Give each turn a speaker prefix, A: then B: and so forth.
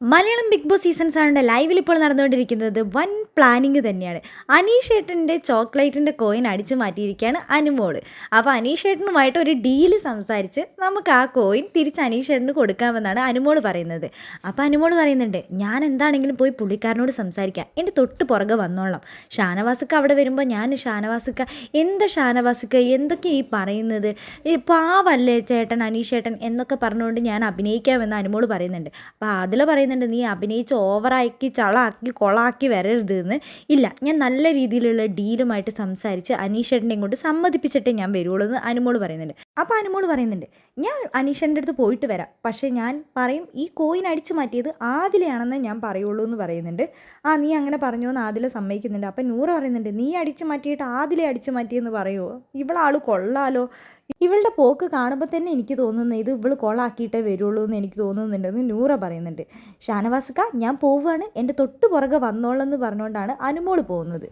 A: Malayalam big boss season സെവന്റെ ലൈവിൽ ഇപ്പോൾ നടന്നുകൊണ്ടിരിക്കുന്നത് വൻ പ്ലാനിങ് തന്നെയാണ്. അനീഷ് ഏട്ടന്റെ ചോക്ലേറ്റിന്റെ കോയിൻ അടിച്ചു മാറ്റിയിരിക്കുകയാണ് അനുമോൾ. അപ്പോൾ അനീഷ് ഏട്ടനുമായിട്ട് ഒരു ഡീൽ സംസാരിച്ച് നമുക്ക് ആ കോയിൻ തിരിച്ച് അനീഷ് ഏട്ടന് കൊടുക്കാമെന്നാണ് അനുമോൾ പറയുന്നത്. അപ്പോൾ അനുമോൾ പറയുന്നുണ്ട് ഞാൻ എന്താണെങ്കിലും പോയി പുള്ളിക്കാരനോട് സംസാരിക്കാം. എന്റെ തൊട്ട് പുറകെ വന്നോളാം. ഷാനവാസക്ക അവിടെ വരുമ്പോൾ ഞാൻ ഷാനവാസക്ക എന്താ ഷാനവാസക്ക എന്തൊക്കെ ഈ പറയുന്നത്? പാവല്ലേ ചേട്ടൻ അനീഷ് ഏട്ടൻ എന്നൊക്കെ പറഞ്ഞുകൊണ്ട് ഞാൻ അഭിനയിക്കാമെന്ന് അനുമോൾ പറയുന്നുണ്ട്. അപ്പോൾ അതിൽ പറയുന്നുണ്ട് നീ അഭിനയിച്ച് ഓവറാക്കി ചളാക്കി കൊളാക്കി വരരുത് എന്ന് ഇല്ല ഞാൻ നല്ല രീതിയിലുള്ള ഡീലുമായിട്ട് സംസാരിച്ച് അനീഷേട്ടനെ ഇങ്ങോട്ട് സമ്മതിപ്പിച്ചിട്ടേ ഞാൻ വരുള്ളൂ എന്ന് അനുമോൾ പറയുന്നുണ്ട്. അപ്പോൾ അനുമോൾ പറയുന്നുണ്ട് ഞാൻ അനീഷേന്റെ അടുത്ത് പോയിട്ട് വരാം. പക്ഷേ ഞാൻ പറയും ഈ കോയിൻ അടിച്ചു മാറ്റിയത് ആദിലയാണെന്ന് ഞാൻ പറയുള്ളൂ എന്ന് പറയുന്നുണ്ട്. ആ നീ അങ്ങനെ പറഞ്ഞു എന്ന് ആദില സമ്മതിക്കുന്നുണ്ട്. അപ്പം നൂറ് പറയുന്നുണ്ട് നീ അടിച്ചു മാറ്റിയിട്ട് ആദിലെ അടിച്ചു മാറ്റിയെന്ന് പറയുമോ ഇവളാൾ കൊള്ളാലോ? ഇവളുടെ പോക്ക് കാണുമ്പോൾ തന്നെ എനിക്ക് തോന്നുന്നത് ഇത് ഇവൾ കൊളാക്കിയിട്ടേ വരുള്ളൂ എന്ന് എനിക്ക് തോന്നുന്നുണ്ടെന്ന് നൂറ പറയുന്നുണ്ട്. ഷാനവാസ്ക ഞാൻ പോവുകയാണ് എന്റെ തൊട്ടു പുറകെ വന്നോളെന്ന് പറഞ്ഞുകൊണ്ടാണ് അനുമോൾ പോകുന്നത്.